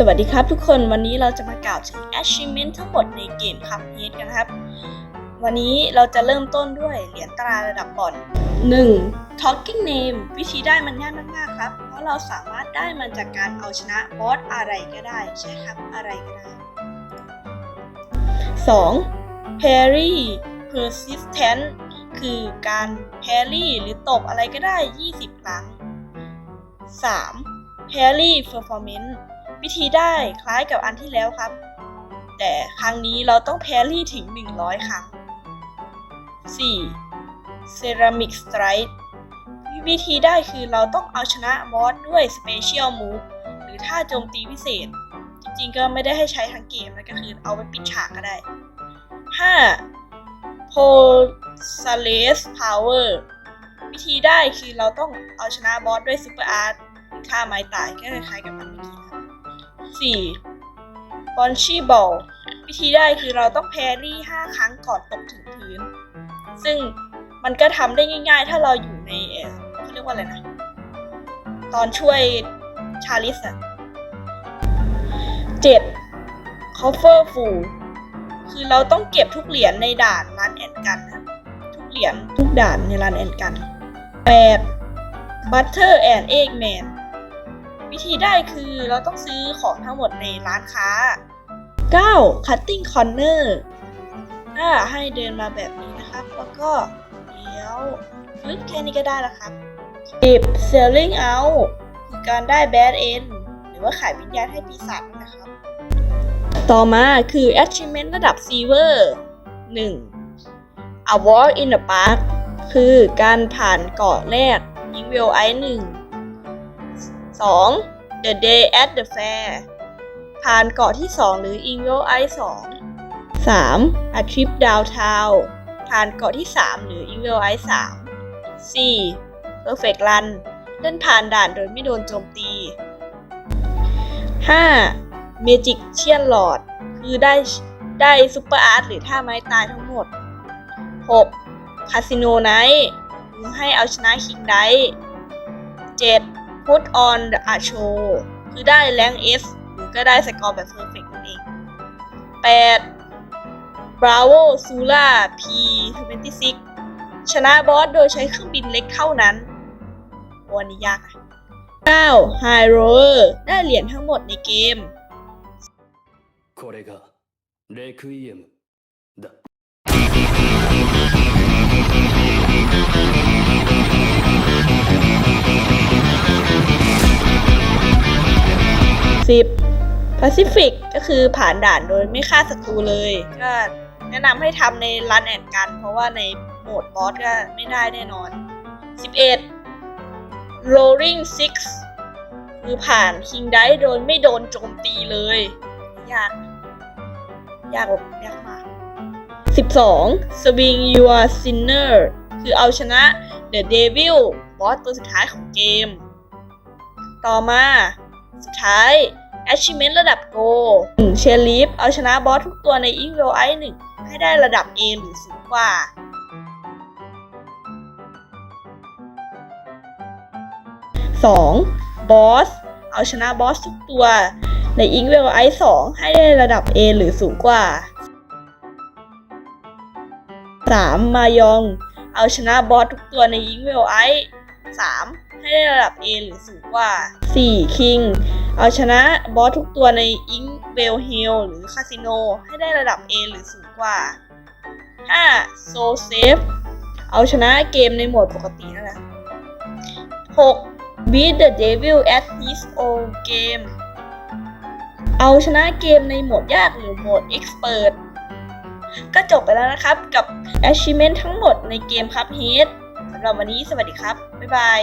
สวัสดีครับทุกคนวันนี้เราจะมากล่าวถึง achievement ทั้งหมดในเกมครับเฮดกันนะครับ วันนี้เราจะเริ่มต้นด้วยเหรียญตราระดับบอล 1. talking name วิธีได้มันง่ายมากๆครับ เพราะเราสามารถได้มันจากการเอาชนะบอสอะไรก็ได้ ใช่ครับอะไรก็ได้ 2. parry persistent คือการ parry หรือตบอะไรก็ได้ 20 ครั้ง 3. parry performance วิธีได้คล้ายกับอันที่แล้วครับ แต่ครั้งนี้เราต้องแพรรี่ถึง 100 ครั้ง 4. Ceramic Strike วิธีได้คือเราต้องเอาชนะบอสด้วย Special Move หรือท่าโจมตีพิเศษ จริงๆก็ไม่ได้ให้ใช้ทั้งเกมนะก็คือเอาไว้ปิดฉากก็ได้ 5. p o s a l e s Power วิธีได้คือเราต้องเอาชนะบอสด้วย Super Art หรือท่าไม้ตายก็คล้ายกับมันเมื่อกี้ 4. บอลชีบอลวิธีได้คือเราต้องแพรรี่ 5 ครั้งก่อนตกถึงพื้น ซึ่งมันก็ทำได้ง่าย ๆ ถ้าเราอยู่ในเขาเรียกว่าอะไรนะ ตอนช่วยชาลิสอะ 7. cover full คือเราต้องเก็บทุกเหรียญในด่านรันแอนกันนะทุกเหรียญทุกด่านในรันแอนกัน 8. butter and egg man วิธีได้คือเราต้องซื้อของทั้งหมดในร้านค้า 9. cutting corner ถ้าให้เดินมาแบบนี้นะครับ แล้วก็เลี้ยวปึ๊บแค่นี้ก็ได้แล้วครับ 10. selling out คือการได้ bad end หรือว่าขายวิญญาณให้ปีศาจนะครับ ต่อมาคือ achievement ระดับ silver 1. a walk in the park คือการผ่านเกาะแรกยิงเวลไอหนึ่ง 2. The Day at the Fair ผ่านเกาะที่ 2 หรือ Evil Eye 2 3. A Trip Downtown ผ่านเกาะที่ 3 หรือ Evil Eye 3 4. Perfect Run เล่นผ่านด่านโดยไม่โดนโจมตี 5. Magic เชียนหลอด คือได้ได้ซุปเปอร์อาร์ตหรือท่าไม้ตายทั้งหมด 6. Casino Night คือให้เอาชนะคิงได 7. Put on the a show คือได้แรง S หรือก็ได้สกอร์แบบ perfect นั่นเอง 8. Bravo Sula P 26 ชนะบอสโดยใช้เครื่องบินเล็กเท่านั้นวันนี้ยากอะ 9. High Roller ได้เหรียญทั้งหมดในเกม これがレクイエムだ 10 Pacific ก็คือผ่านด่านโดยไม่ฆ่าศัตรูเลย ก็แนะนำให้ทำในรันแอนกัน เพราะว่าในโหมดบอสก็ไม่ได้แน่นอน 11 Rolling Six คือผ่าน King d i โดยไม่โดนโจมตีเลย ยาก ยากแบบยากมาก 12 Swing Your Sinner คือเอาชนะ The Devil บอสตัวสุดท้ายของเกม ต่อมา สุดท้าย Achievement ระดับ Go เชลีฟเอาชนะบอสทุกตัวใน Evil Eye 1ให้ได้ระดับ A หรือสูงกว่า 2. บอส เอาชนะบอสทุกตัวใน Evil Eye 2ให้ได้ระดับ A หรือสูงกว่า 3. มายอง เอาชนะบอสทุกตัวใน Evil Eye 3 ให้ได้ระดับ A หรือสูงกว่า 4. คิงเอาชนะบอสทุกตัวใน Ink Bell Hill หรือคาสิโนให้ได้ระดับ A หรือสูงกว่า 5. So Safe เอาชนะเกมในโหมดปกตินั่นแหละ 6. Beat the Devil at his own game เอาชนะเกมในโหมดยากหรือโหมด Expert ก็จบไปแล้วนะครับกับ achievement ทั้งหมดในเกมครับ Head ำหรับวันนี้สวัสดีครับ บ๊ายบาย